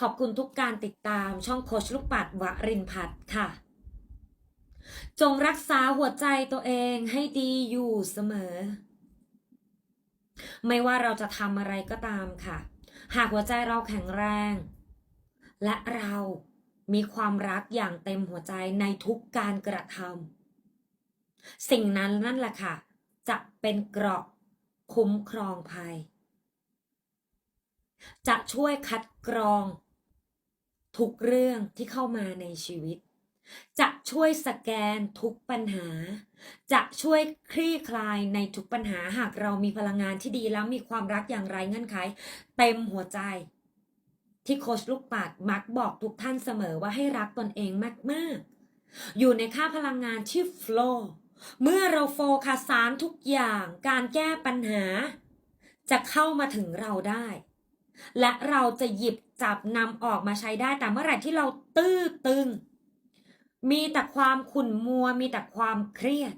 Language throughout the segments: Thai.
ขอบคุณทุกการติดตามช่องโคชลูกปัดวรินพัฒน์ค่ะ จงรักษาหัวใจตัวเองให้ดีอยู่เสมอ ไม่ว่าเราจะทำอะไรก็ตามค่ะ หากหัวใจเราแข็งแรง และเรามีความรักอย่างเต็มหัวใจในทุกการกระทำสิ่งนั้นนั่นแหละค่ะ จะเป็นเกราะคุ้มครองภัย จะช่วยคัดกรอง ทุกเรื่องที่เข้ามาในชีวิต จะช่วยสแกนทุกปัญหา จะช่วยคลี่คลายในทุกปัญหาหากเรามีพลังงานที่ดีแล้วมีความรักอย่างไรเงื่อนไข เต็มหัวใจ ที่โคชลูกปัดมักบอกทุกท่านเสมอว่าให้รักตนเองมากๆ อยู่ในค่าพลังงานที่ flow เมื่อเราโฟกัสสารทุกอย่างการแก้ปัญหา จะเข้ามาถึงเราได้ และเราจะหยิบจับนำออกมาใช้ได้แต่เมื่อไหร่ที่เราตื้อตึง มีแต่ความขุ่นมัว มีแต่ความเครียด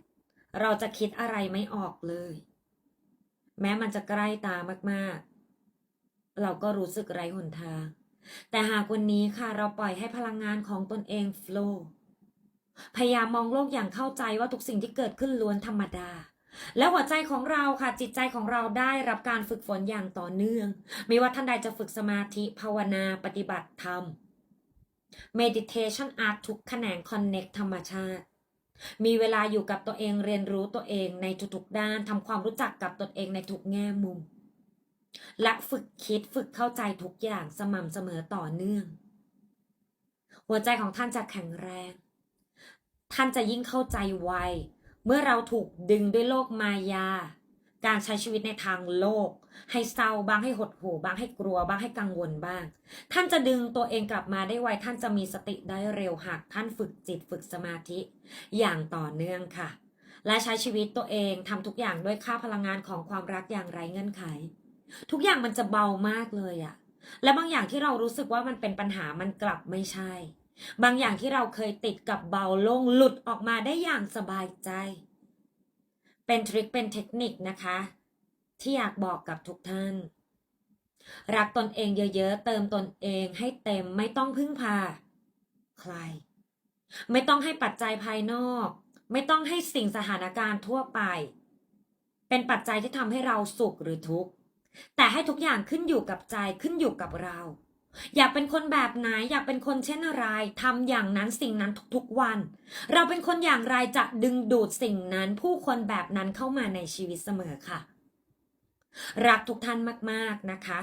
เราจะคิดอะไรไม่ออกเลย แม้มันจะใกล้ตามากๆ เราก็รู้สึกไร้หนทาง แต่หากวันนี้ค่ะเราปล่อยให้พลังงานของตนเอง flow พยายามมองโลกอย่างเข้าใจว่าทุกสิ่งที่เกิดขึ้นล้วนธรรมดา และหัวใจของเราค่ะจิตใจของเราได้รับการฝึกฝนอย่างต่อเนื่อง ไม่ว่าท่านใดจะฝึกสมาธิภาวนาปฏิบัติธรรม meditation art ทุกแขนง connect ธรรมชาติ มีเวลาอยู่กับตัวเองเรียนรู้ตัวเองในทุกๆด้านทำความรู้จักกับตนเองในทุกแง่มุม และฝึกคิดฝึกเข้าใจทุกอย่างสม่ำเสมอต่อเนื่อง หัวใจของท่านจะแข็งแรง ท่านจะยิ่งเข้าใจไว เมื่อเราถูกดึงด้วยโลกมายา การใช้ชีวิตในทางโลก ให้เศร้าบ้างให้หดหู่บ้างให้กลัวบ้างให้กังวลบ้าง ท่านจะดึงตัวเองกลับมาได้ไวท่านจะมีสติได้เร็วหากท่านฝึกจิตฝึกสมาธิ อย่างต่อเนื่องค่ะ และใช้ชีวิตตัวเองทำทุกอย่างด้วยค่าพลังงานของความรักอย่างไร้เงื่อนไข ทุกอย่างมันจะเบามากเลยอะและบางอย่างที่เรารู้สึกว่ามันเป็นปัญหามันกลับไม่ใช่ บางอย่างที่เราเคยติดกับเบาลงหลุดออกมาได้อย่างสบายใจ เป็นทริคเป็นเทคนิคนะคะ ที่อยากบอกกับทุกท่าน รักตนเองเยอะๆ เติมตนเองให้เต็มไม่ต้องพึ่งพา ใคร ไม่ต้องให้ปัจจัยภายนอก ไม่ต้องให้สิ่งสถานการณ์ทั่วไป เป็นปัจจัยที่ทำให้เราสุขหรือทุกข์แต่ให้ทุกอย่างขึ้นอยู่กับใจขึ้นอยู่กับเรา อยากเป็นคนแบบไหนอยากเป็นคนเช่นอะไรทำอย่างนั้นสิ่งนั้นทุกๆวัน เราเป็นคนอย่างไรจะดึงดูดสิ่งนั้น ผู้คนแบบนั้นเข้ามาในชีวิตเสมอค่ะ รักทุกท่านมากๆนะคะ